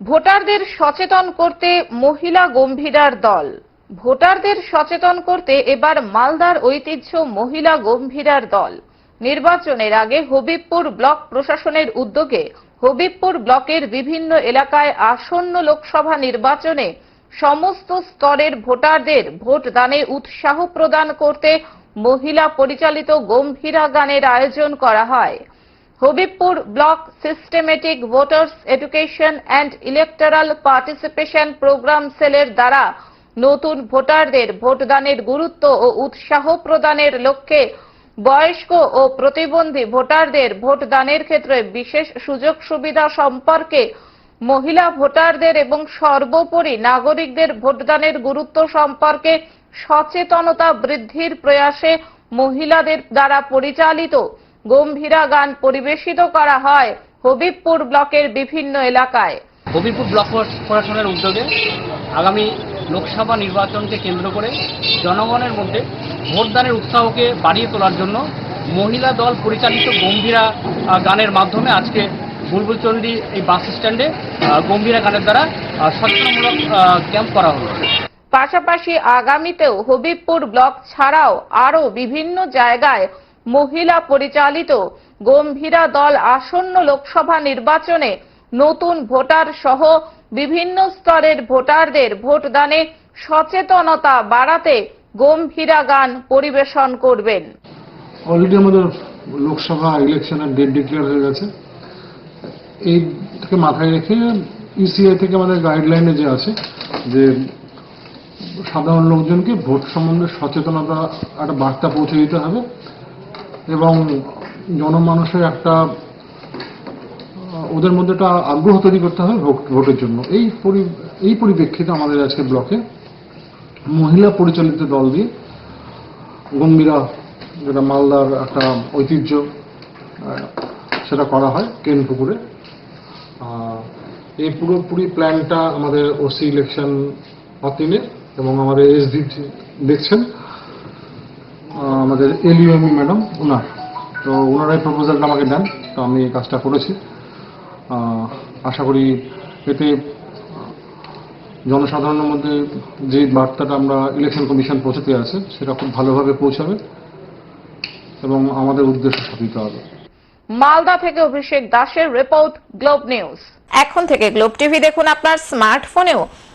ভোটারদের সচেতন করতে মহিলা গম্ভীরার দল। ভোটারদের সচেতন করতে এবার মালদার ঐতিহ্য মহিলা গম্ভীরার দল। নির্বাচনের আগে হবিবপুর ব্লক প্রশাসনের উদ্যোগে হবিবপুর ব্লকের বিভিন্ন এলাকায় আসন্ন লোকসভা নির্বাচনে সমস্ত স্তরের ভোটারদের ভোট দানে উৎসাহ প্রদান করতে মহিলা পরিচালিত গম্ভীরা গানের আয়োজন করা হয়। Habibpur block systematic voters education and electoral participation programme সেলের দ্বারা নতুন ভোটারদের ভোটদানের গুরুত্ব ও উৎসাহ প্রদানের লক্ষ্যে বয়স্ক ও প্রতিবন্ধী ভোটারদের ভোটদানের ক্ষেত্রে বিশেষ সুযোগ সুবিধা সম্পর্কে মহিলা ভোটারদের এবং সর্বোপরি নাগরিকদের ভোটদানের গুরুত্ব সম্পর্কে সচেতনতা বৃদ্ধির প্রয়াসে মহিলাদের দ্বারা পরিচালিত গম্ভীরা গান পরিবেশিত করা হয় হবিবপুর ব্লকের বিভিন্ন এলাকায়। হবিপুর ব্লক প্রশাসনের উদ্যোগে আগামী লোকসভা নির্বাচনকে কেন্দ্র করে জনগণের মধ্যে ভোটদানের উৎসাহকে বাড়িয়ে তোলার জন্য মহিলা দল পরিচালিত গম্ভীরা গানের মাধ্যমে আজকে বুলবুলচন্ডী এই বাস স্ট্যান্ডে গম্ভীরা গানের দ্বারা সচেতনমূলক ক্যাম্প করা হলো। পাশাপাশি আগামীতেও হবিবপুর ব্লক ছাড়াও আরও বিভিন্ন জায়গায় মহিলা পরিচালিত গম্ভীরা দল আসন্ন লোকসভা নির্বাচনে নতুন ভোটার সহ বিভিন্ন স্তরের ভোটারদের ভোটদানে সচেতনতা বাড়াতে গম্ভীরা গান পরিবেশন করবেন। অলরেডি আমাদের লোকসভা ইলেকশনের ডেট ডিক্লেয়ার হয়ে গেছে। এই থেকে মাথায় রেখে ইসিআই থেকে আমাদের গাইডলাইনে যে আছে, যে সাধারণ লোকজনকে ভোট সম্বন্ধে সচেতনতা, একটা বার্তা পৌঁছে দিতে হবে। এবং জনমানুষের একটা ওদের মধ্যে একটা আগ্রহ তৈরি করতে হবে ভোট ভোটের জন্য। এই পরি এই পরিপ্রেক্ষিতে আমাদের আজকে ব্লকে মহিলা পরিচালিত দল দিয়ে গম্ভীরা যেটা মালদার একটা ঐতিহ্য সেটা করা হয় কেনপুকুরে। আহ, এই পুরোপুরি প্ল্যানটা আমাদের ওসি ইলেকশন অতিনের এবং আমাদের এসডি দেখছেন। আমাদের এলিওএমি ম্যাডাম ওনার তো ওনারাই প্রপোজালটা আমাকে দেন তো আমি এই কাজটা করেছি। আশা করি এতে জনসাধারণের মধ্যে যে বার্তাটা আমরা ইলেকশন কমিশন পৌঁছতে আছে সেটা খুব ভালোভাবে পৌঁছাবে এবং আমাদের উদ্দেশ্য সাধিত হবে। মালদা থেকে অভিষেক দাসের রিপোর্ট গ্লোব নিউজ এখন থেকে গ্লোব টিভি দেখুন আপনার স্মার্টফোনেও